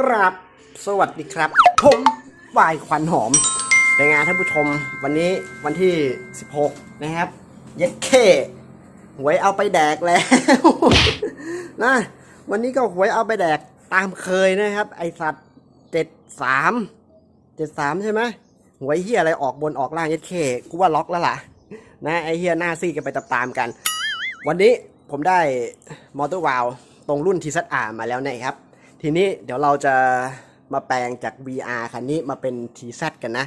กราบสวัสดีครับ ผมวายควันหอมเป็นงานท่านผู้ชมวันนี้วันที่ 16 นะครับ เย็ดเคหวยเอาไปแดกแล้ว นะวันนี้ก็หวยเอาไปแดกตามเคยนะครับ ไอสัตว์เจ็ดสามเจ็ดสามใช่ไหมหวยเฮียอะไรออกบนออกล่างเย็ดเคกูว่าล็อกแล้วล่ะ นะไอเฮียหน้าซีกันไปตามๆกัน วันนี้ผมได้มอเตอร์วาลตรงรุ่น t z r มาแล้วนะครับ ทีนี้เดี๋ยวเราจะมาแปลงจาก VR คันนี้มาเป็น TZ กันนะ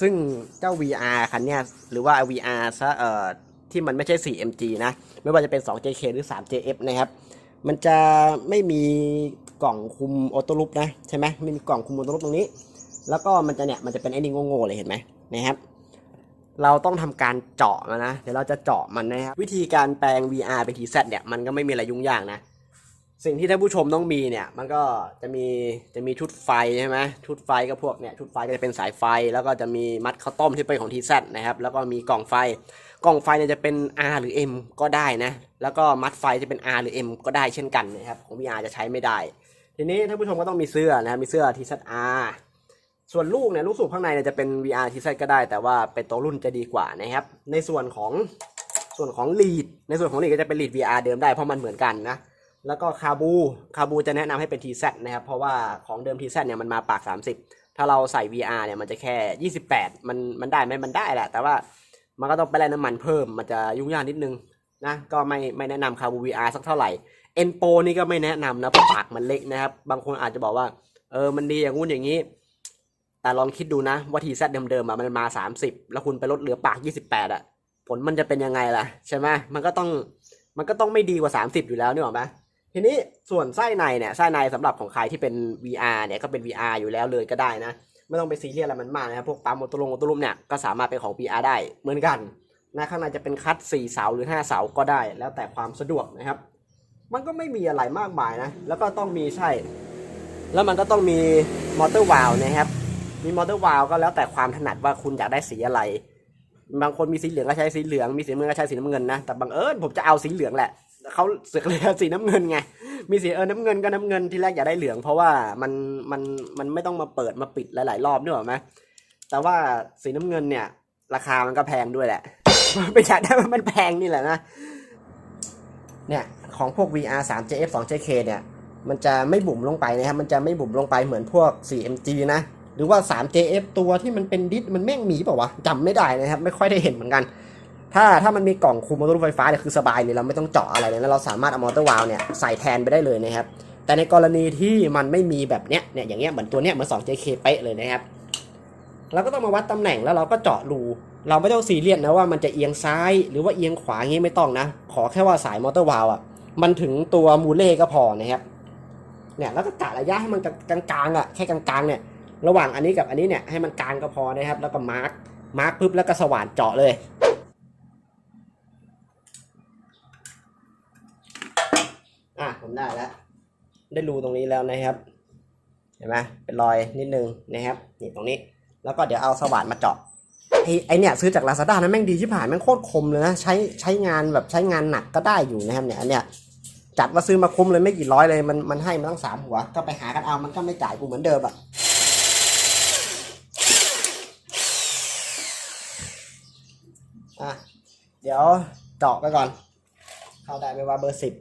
ซึ่งเจ้า VR คันเนี้ยหรือว่า VR ซะเอ่อที่มันไม่ใช่ 4MG นะ ไม่ว่าจะเป็น 2JK หรือ 3JF นะครับ มันจะไม่มีกล่องคุมออโต้ลูปนะ ใช่ไหมไม่มีกล่องคุมออโต้ลูปตรงนี้ แล้วก็มันจะเนี่ย มันจะเป็นไอ้นี่โง่ๆเลยเห็นไหมนะครับ เราต้องทำการเจาะมันนะ เดี๋ยวเราจะเจาะมันนะครับ วิธีการแปลง VR เป็น TZ เนี่ย มันก็ไม่มีอะไรยุ่งยากนะ สิ่งที่ท่านผู้ชมต้องมีเนี่ยมันก็จะมีจะมีชุดไฟใช่ไหมชุดไฟก็พวกเนี่ยชุดไฟก็จะเป็นสายไฟ แล้วก็จะมีมัดข้าวต้มที่เป็นของ TZ นะครับแล้วก็มีกล่องไฟ กล่องไฟเนี่ยจะเป็น R หรือ M ก็ได้นะแล้วก็มัดไฟจะเป็น R หรือ M ก็ได้เช่นกันนะครับของ VR จะใช้ไม่ได้ ทีนี้ท่านผู้ชมก็ต้องมีเสื้อนะครับมีเสื้อ TZR ส่วนลูกเนี่ยลูกสูบข้างในเนี่ยจะเป็น VR TZ ก็ได้ แต่ว่าเป็นตัวรุ่นจะดีกว่านะครับในส่วนของส่วนของลีดในส่วนของลีดก็จะเป็นลีด VR เดิมได้เพราะมันเหมือนกันนะ แล้วก็คาบูคาบูจะแนะนำให้เป็น TZ นะครับ เพราะว่าของเดิม TZ เนี่ยมันมาปาก 30 ถ้าเราใส่ VR เนี่ยมันจะแค่ 28 มันมันได้ไหมมันได้แหละ แต่ว่ามันก็ต้องไปแลกน้ำมันเพิ่มมันจะยุ่งยากนิดนึงนะก็ไม่ไม่แนะนำคาบู VR สักเท่าไหร่เอ็นโปนี่ก็ไม่แนะนำนะเพราะปากมันเล็กนะครับ บางคนอาจจะบอกว่า เออมันดีอย่างงู้นอย่างนี้ แต่ลองคิดดูนะ ว่าทีแซเดิมๆอะมันมา 30 แล้วคุณไปลดเหลือปาก 28อะผลมันจะเป็นยังไงล่ะ ใช่ไหมมันก็ต้องมันก็ต้องไม่ดีกว่า 30 อยู่แล้วนี่หรอไหม ทีนี้ส่วนไส้ในเนี่ยไส้ในสำหรับของใครที่เป็น VR เนี่ยก็เป็น VR อยู่แล้วเลยก็ได้นะ ไม่ต้องไปซีเรียสอะไรมันมากนะครับพวกปั๊มมอเตอร์ลงมอเตอร์ลุมเนี่ยก็สามารถเป็นของ VR ได้เหมือนกันนะข้างในจะเป็นคัด4เสาหรือ 5 เสาก็ได้ แล้วแต่ความสะดวกนะครับ มันก็ไม่มีอะไรมากมายนะ แล้วก็ต้องมีใช่ แล้วมันก็ต้องมีมอเตอร์วาลนะครับ มีมอเตอร์วาลก็แล้วแต่ความถนัดว่าคุณอยากได้สีอะไร บางคนมีสีเหลืองก็ใช้สีเหลือง มีสีเงินก็ใช้สีน้ำเงินนะ แต่บังเอิญผมจะเอาสีเหลืองแหละ เขาเสือกเลยเอสีน้ำเงินไง มีสีเออน้ำเงินก็น้ำเงินที่แรกอยากได้เหลือง เพราะว่ามันมันมันไม่ต้องมาเปิดมาปิดหลาย ๆ รอบนึกออไหมแต่ว่าสีน้ำเงินเนี่ย ราคามันก็แพงด้วยแหละไปอยากได้มันแพงนี่แหละนะ เนี่ยของพวก VR 3 JF 2 JK เนี่ยมันจะไม่บุ๋มลงไปนะครับ มันจะไม่บุ๋มลงไปเหมือนพวก 4MG นะ หรือว่า 3JF ตัวที่มันเป็นดิสมันแม่งมีเปล่าวะจำไม่ได้นะครับ ไม่ค่อยได้เห็นเหมือนกัน ถ้าถ้ามันมีกล่องคุมมอเตอร์ไฟฟ้าเนี่ยคือสบายเลยเราไม่ต้องเจาะอะไรเลยนะเราสามารถเอามอเตอร์วาลเนี่ยใส่แทนไปได้เลยนะครับแต่ในกรณีที่มันไม่มีแบบเนี้ยเนี่ยอย่างเงี้ยเหมือนตัวเนี้ยเหมือน 2JK เป๊ะเลยนะครับเราก็ต้องมาวัดตำแหน่งแล้วเราก็เจาะรูเราไม่ต้องซีเรียสนะว่ามันจะเอียงซ้ายหรือว่าเอียงขวาอย่างงี้ไม่ต้องนะ ขอแค่ว่าสายมอเตอร์วาลอะมันถึงตัวมูเล่ก็พอนะครับเนี่ยแล้วก็กะระยะให้มันกลางๆอะแค่กลางๆเนี่ยระหว่างอันนี้กับอันนี้เนี่ยให้มันกลางก็พอนะครับ แล้วก็มาร์กมาร์กปุ๊บแล้วก็สว่านเจาะเลย อะ ผมได้แล้ว ได้รูตรงนี้แล้วนะครับ เห็นไหมเป็นรอยนิดนึงนะครับ นี่ตรงนี้ แล้วก็เดี๋ยวเอาสว่านมาเจาะไอ้ไอเนี่ยซื้อจากลาซาด้านะแม่งดีชิบหายแม่งโคตรคมเลยนะใช้ใช้งานแบบใช้งานหนักก็ได้อยู่นะครับเนี่ยอันเนี้ยจัดมาซื้อมาคุ้มเลยไม่กี่ร้อยเลยมันมันให้มาตั้งสามหัว ก็ไปหากันเอามันก็ไม่จ่ายกูเหมือนเดิมอะอะเดี๋ยวเจาะไปก่อน เข้าได้ไหมว่าเบอร์สิบ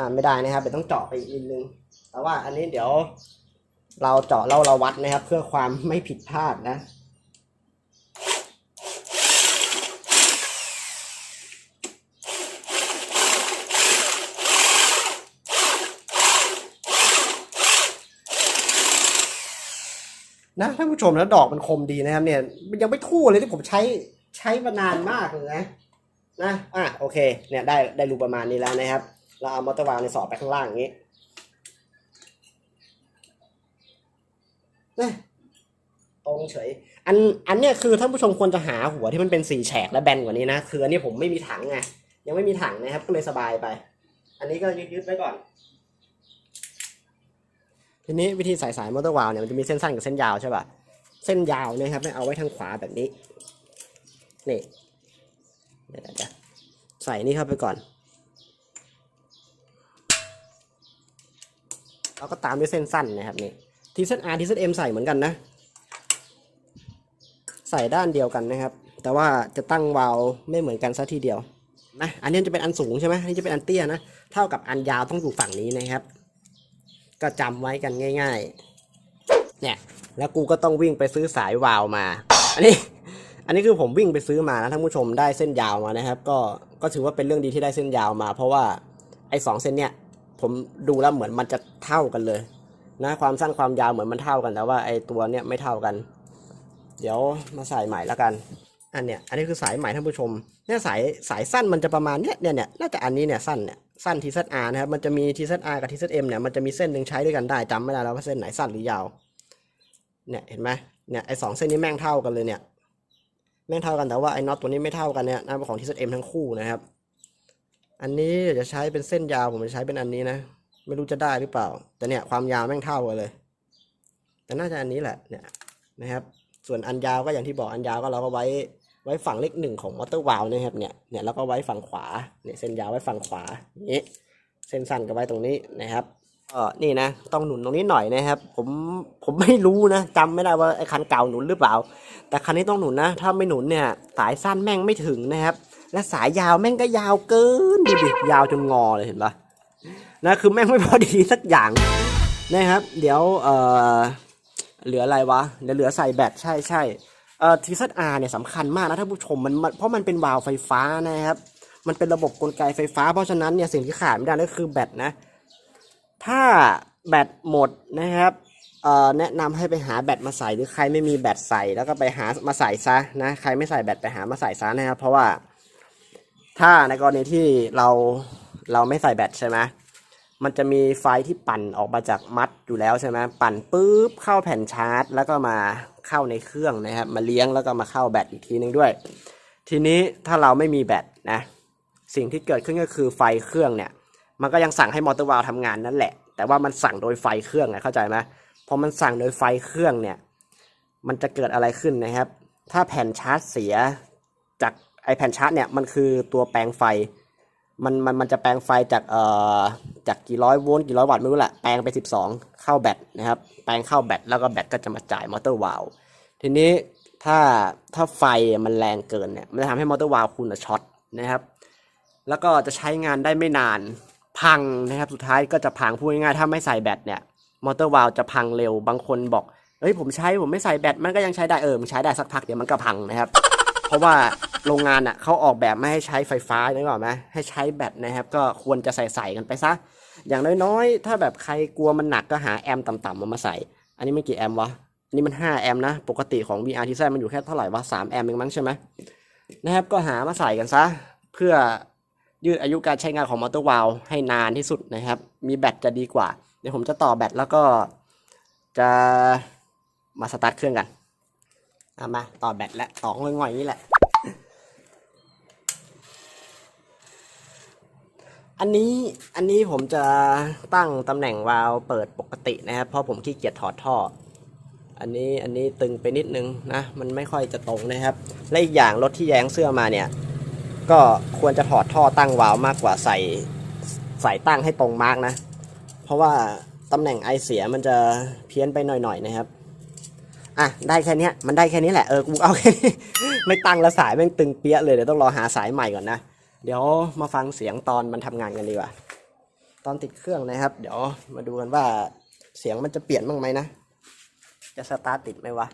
อ่าไม่ได้นะครับเดี๋ยวต้องเจาะไปอีกนิดนึง แต่ว่าอันนี้เดี๋ยวเราเจาะแล้วเราวัดนะครับ เพื่อความไม่ผิดพลาดนะนะท่านผู้ชมแล้วดอกมันคมดีนะครับ เนี่ยมันยังไม่ทั่เลยที่ผมใช้ใช้มานานมากเลยนะนะอะโอเค เนี่ยได้ได้รูประมาณนี้แล้วนะครับ เราเอามอเตอร์วาลในสอดไปข้างล่างอย่างนี้นะตรงเฉย อันอันเนี้ยคือท่านผู้ชมควรจะหาหัวที่มันเป็นสี่แฉกและแบนกว่านี้นะ คืออันนี้ผมไม่มีถังไงยังไม่มีถังนะครับ ก็เลยสบายไป อันนี้ก็ยึดๆไว้ก่อน ทีนี้วิธีใส่สายมอเตอร์วาลเนี่ยมันจะมีเส้นสั้นกับเส้นยาวใช่ป่ะ เส้นยาวเนะครับให้เอาไว้ทางขวาแบบนี้ นี่เดี๋ยวใส่นี่เข้าไปก่อน แล้วก็ตามด้วยเส้นสั้นนะครับนี่ทีเซอาร์ทีเซเอ็มใส่เหมือนกันนะ ใส่ด้านเดียวกันนะครับ แต่ว่าจะตั้งวาลไม่เหมือนกันซะทีเดียวนะอันนี้จะเป็นอันสูงใช่ไหมอันนี้จะเป็นอันเตี้ยนะเท่ากับอันยาวต้องอยู่ฝั่งนี้นะครับ ก็จำไว้กันง่าย ๆ เนี่ย แล้วกูก็ต้องวิ่งไปซื้อสายวาลมา อันนี้ อันนี้คือผมวิ่งไปซื้อมานะท่านผู้ชมได้เส้นยาวมานะครับ ก็ก็ถือว่าเป็นเรื่องดีที่ได้เส้นยาวมา เพราะว่าไอ้สองเส้นเนี่ย ผมดูแล้วเหมือนมันจะเท่ากันเลยนะความสั้นความยาวเหมือนมันเท่ากันแต่ว่าไอ้ตัวเนี่ยไม่เท่ากัน เดี๋ยวมาใส่ใหม่แล้วกัน อันเนี้ยอันนี้คือสายใหม่ท่านผู้ชมเนี่ยสายสายสั้นมันจะประมาณเนี้ยเนี่ยเนี่ยน่าจะอันนี้เนี่ยสั้นเนี่ยสั้นทีเซอาร์นะครับมันจะมีทีเซอาร์กับทีเซเอ็มเนี่ยมันจะมีเส้นหนึ่งใช้ด้วยกันได้จำไม่ได้แล้วว่าเส้นไหนสั้นหรือยาวเนี่ยเห็นไหมเนี่ยไอ้สองเส้นนี้แม่งเท่ากันเลยเนี่ยแม่งเท่ากันแต่ว่าไอ้น็อตตัวนี้ไม่เท่ากันเนี่ยนะของทีเซเอ็มทั้งคู่นะครับ อันนี้จะใช้เป็นเส้นยาวผมจะใช้เป็นอันนี้นะ ไม่รู้จะได้หรือเปล่า แต่เนี่ยความยาวแม่งเท่ากันเลย แต่น่าจะอันนี้แหละเนี่ยนะครับ ส่วนอันยาวก็อย่างที่บอกอันยาวก็เราก็ไว้ไว้ฝั่งเลขหนึ่งของมอเตอร์วาลนะครับเนี่ยเนี่ยแล้วก็ไว้ฝั่งขวาเนี่ยเส้นยาวไว้ฝั่งขวาอย่างนี้เส้นสั้นก็ไว้ตรงนี้นะครับเออนี่นะ ต้องหนุนตรงนี้หน่อยนะครับ ผมผมไม่รู้นะจำไม่ได้ว่าไอ้คันเก่าหนุนหรือเปล่า แต่คันนี้ต้องหนุนนะ ถ้าไม่หนุนเนี่ยสายสั้นแม่งไม่ถึงนะครับ และสายยาวแม่งก็ยาวเกินดูดิยาวจนงอเลยเห็นปะนะคือแม่งไม่พอดีสักอย่างนะครับ เดี๋ยวเออเหลืออะไรวะเดี๋ยวเหลือใส่แบตใช่ใช่เอ่อทีซัอาร์เนี่ยสำคัญมากนะท่านผู้ชมมันเพราะมันเป็นวาล์วไฟฟ้านะครับ มันเป็นระบบกลไกไฟฟ้าเพราะฉะนั้นเนี่ยสิ่งที่ขาดไม่ได้ก็คือแบตนะ ถ้าแบตหมดนะครับเอ่อแนะนำให้ไปหาแบตมาใส่หรือใครไม่มีแบตใส่แล้วก็ไปหามาใส่ซะนะใครไม่ใส่แบตไปหามาใส่ซะนะครับเพราะว่า ถ้าในกรณีที่เราเราไม่ใส่แบตใช่ไหมมันจะมีไฟที่ปั่นออกมาจากมัดอยู่แล้วใช่ไหมปั่นปุ๊บเข้าแผ่นชาร์จ แล้วก็มาเข้าในเครื่องนะครับ มาเลี้ยงแล้วก็มาเข้าแบตอีกทีนึงด้วย ทีนี้ถ้าเราไม่มีแบตนะ สิ่งที่เกิดขึ้นก็คือไฟเครื่องเนี่ย มันก็ยังสั่งให้มอเตอร์วาล์วทำงานนั่นแหละ แต่ว่ามันสั่งโดยไฟเครื่องไงเข้าใจไหมพอมันสั่งโดยไฟเครื่องเนี่ย มันจะเกิดอะไรขึ้นนะครับ ถ้าแผ่นชาร์จเสีย จากไอแผ่นชาร์จเนี่ยมันคือตัวแปลงไฟ มันมันมันจะแปลงไฟจากเอ่อจากกี่ร้อยโวลต์กี่ร้อยวัตต์ไม่รู้แหละแปลงไป 12 เข้าแบตนะครับแปลงเข้าแบตแล้วก็แบตก็จะมาจ่ายมอเตอร์วาลทีนี้ถ้าถ้าไฟมันแรงเกินเนี่ยมันจะทำให้มอเตอร์วาลคุณอช็อตนะครับแล้วก็จะใช้งานได้ไม่นานพังนะครับสุดท้ายก็จะพังพูดง่ายๆถ้าไม่ใส่แบตเนี่ยมอเตอร์วาลจะพังเร็วบางคนบอกเฮ้ยผมใช้ผมไม่ใส่แบตมันก็ยังใช้ได้เออมันใช้ได้สักพักเดี๋ยวมันก็พังนะครับ เพราะว่าโรงงานอะเขาออกแบบไม่ให้ใช้ไฟฟ้านึกออกไหมให้ใช้แบตนะครับ ก็ควรจะใส่ใส่กันไปซะ อย่างน้อยๆ ถ้าแบบใครกลัวมันหนักก็หาแอมต่ำๆมามาใส่ อันนี้ไมันกี่แอมวะ อันนี้มัน 5 แอมนะ ปกติของ VR ที่ใส่มันอยู่แค่เท่าไหร่วะ3แอมเองมั้งใช่ไหมนะครับ ก็หามาใส่กันซะ เพื่อยืดอายุการใช้งานของมอเตอร์วาลให้นานที่สุดนะครับ มีแบตจะดีกว่า เดี๋ยวผมจะต่อแบตแล้วก็จะมาสตาร์ทเครื่องกัน เอามาต่อแบตและต่อง่อยๆนี้แหละ อันนี้อันนี้ผมจะตั้งตำแหน่งวาล์วเปิดปกตินะครับ เพราะผมขี้เกียจถอดท่อ อันนี้อันนี้ตึงไปนิดนึงนะ มันไม่ค่อยจะตรงนะครับ และอีกอย่างรถที่แย้งเสื้อมาเนี่ย ก็ควรจะถอดท่อตั้งวาล์วมากกว่าใส่ใส่ตั้งให้ตรงมากนะ เพราะว่าตำแหน่งไอเสียมันจะเพี้ยนไปหน่อยๆนะครับ อะได้แค่นี้มันได้แค่นี้แหละเออกูเอาแค่นี้ไม่ตั้งแล้วสายแม่งตึงเปี้ยเลยเดี๋ยวต้องรอหาสายใหม่ก่อนนะเดี๋ยวมาฟังเสียงตอนมันทำงานกันดีกว่าตอนติดเครื่องนะครับ เดี๋ยวมาดูกันว่าเสียงมันจะเปลี่ยนบ้างไหมนะจะสตาร์ทติดไหมวะ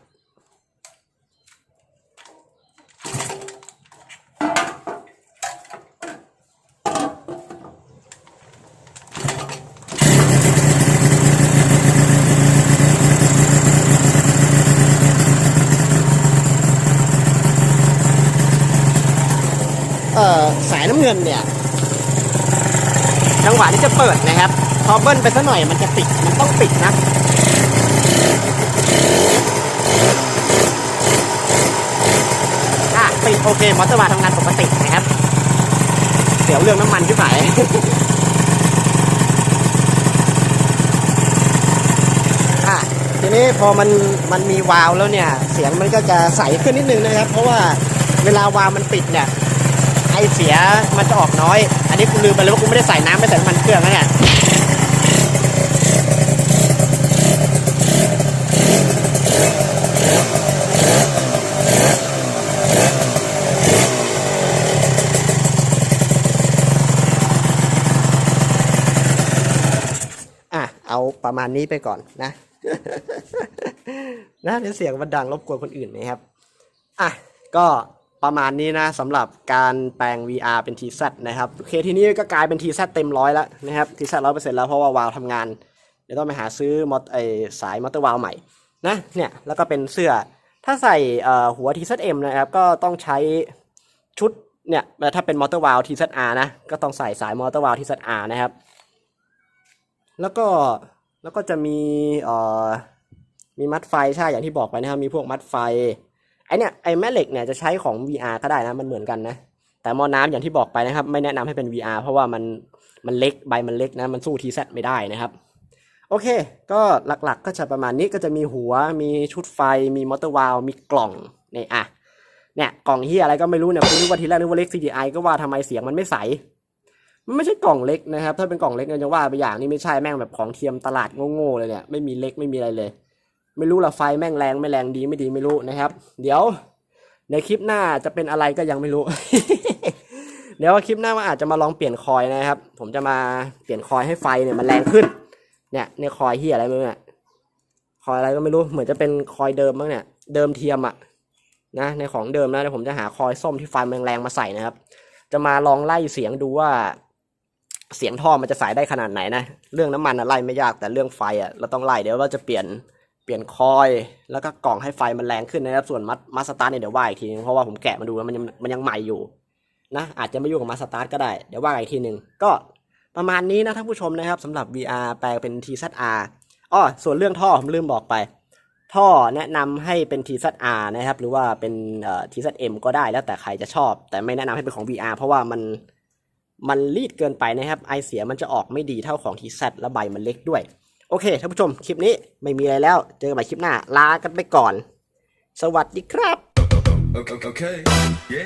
สายน้ำเงินเนี่ยจังหวะที่จะเปิดนะครับ พอเบิ้ลไปสักหน่อยมันจะปิด มันต้องปิดนะอะปิดโอเค มอเตอร์วาล์ทำงานปกตินะครับ เดี๋ยวเรื่องน้ำมันที่ไหนทีนี้พอมันมันมีวาล์วแล้วเนี่ย เสียงมันก็จะใสขึ้นนิดนึงนะครับ เพราะว่าเวลาวาล์วมันปิดเนี่ย ไอเสียมันจะออกน้อย อันนี้กูลืมไปเลยว่ากูไม่ได้ใส่น้ำไม่ใส่น้ำมันเครื่องนะเนี่ยเอาประมาณนี้ไปก่อนนะนะเเสียงมันดังรบกวนคนอื่นนะครับ อะ ก็ ประมาณนี้นะสำหรับการแปลง VR เป็น TZ นะครับโอเคทีนี้ก็กลายเป็น TZ เต็มร้อยแล้วนะครับ TZ ร้อยเปอร์เซ็นต์แล้วเพราะว่าวาล์วทำงาน เดี๋ยวต้องไปหาซื้อมอเตไอสายมอเตอร์วาล์วใหม่นะเนี่ยแล้วก็เป็นเสื้อถ้าใส่หัว TZM นะครับก็ต้องใช้ชุดเนี่ยถ้าเป็นมอเตอร์วาล์ว TZR นะก็ต้องใส่สายมอเตอร์วาล์ว TZR นะครับ แล้วก็แล้วก็จะมีเอ่อมีมัดไฟใช่อย่างที่บอกไปนะครับมีพวกมัดไฟ ไอเนี่ยไอแม่เหล็กเนี่ยจะใช้ของ VR ก็ได้นะมันเหมือนกันนะ แต่หมอน้ำอย่างที่บอกไปนะครับ ไม่แนะนำให้เป็น VR เพราะว่ามันมันเล็กใบมันเล็กนะ มันสู้ TZ ไม่ได้นะครับ โอเค ก็หลักๆ ก็จะประมาณนี้ก็จะมีหัวมีชุดไฟมีมอเตอร์วาลมีกล่องเนี่ยอะเนี่ยกล่องเฮียอะไรก็ไม่รู้เนี่ยคุณนึกว่าทีแรกนึกว่าเล็ก CDI ก็ว่าทำไมเสียงมันไม่ใสมันไม่ใช่กล่องเล็กนะครับ ถ้าเป็นกล่องเล็กเนี่ยจะว่าไปอย่างนี้ไม่ใช่แม่งแบบของเทียมตลาดโง่ๆเลยเนี่ยไม่มีเล็กไม่มีอะไรเลย ไม่รู้ละไฟแม่งแรงไม่แรงดีไม่ดีไม่รู้นะครับ เดี๋ยวในคลิปหน้าจะเป็นอะไรก็ยังไม่รู้ เดี๋ยวคลิปหน้าว่าอาจจะมาลองเปลี่ยนคอยนะครับ ผมจะมาเปลี่ยนคอยให้ไฟเนี่ยมันแรงขึ้น เนี่ยเนี่ยคอยเฮียอะไรไม่รู้เนี่ยคอยอะไรก็ไม่รู้เหมือนจะเป็นคอยเดิมมั้งเนี่ยเดิมเทียมอะนะในของเดิมนะเดี๋ยวผมจะหาคอยส้มที่ไฟมันแรงๆมาใส่นะครับ จะมาลองไล่เสียงดูว่าเสียงท่อมันจะสายได้ขนาดไหนนะ เรื่องน้ำมันอะไล่ไม่ยากแต่เรื่องไฟอะเราต้องไล่เดี๋ยวว่าจะเปลี่ยน เปลี่ยนคอย แล้วก็กล่องให้ไฟมันแรงขึ้นนะครับ ส่วนมัดมาสตาร์เนี่ยเดี๋ยวว่าอีกทีนึงเพราะว่าผมแกะมาดูแล้วมันยังมันยังใหม่อยู่นะอาจจะไม่ยุ่งกับมาสตาร์ก็ได้ เดี๋ยวว่าอีกทีหนึ่งก็ประมาณนี้นะท่านผู้ชมนะครับสำหรับ VR แปลเป็น TZR อ้อส่วนเรื่องท่อผมลืมบอกไป ท่อแนะนำให้เป็น TZR นะครับ หรือว่าเป็นเอ่อ TZM ก็ได้แล้วแต่ใครจะชอบ แต่ไม่แนะนำให้เป็นของ VR เพราะว่ามันมันรีดเกินไปนะครับ ไอเสียมันจะออกไม่ดีเท่าของ TZ และใบมันเล็กด้วย โอเคท่านผู้ชมคลิปนี้ไม่มีอะไรแล้ว เจอกันใหม่คลิปหน้าลากันไปก่อน สวัสดีครับ Okay. okay. Yeah.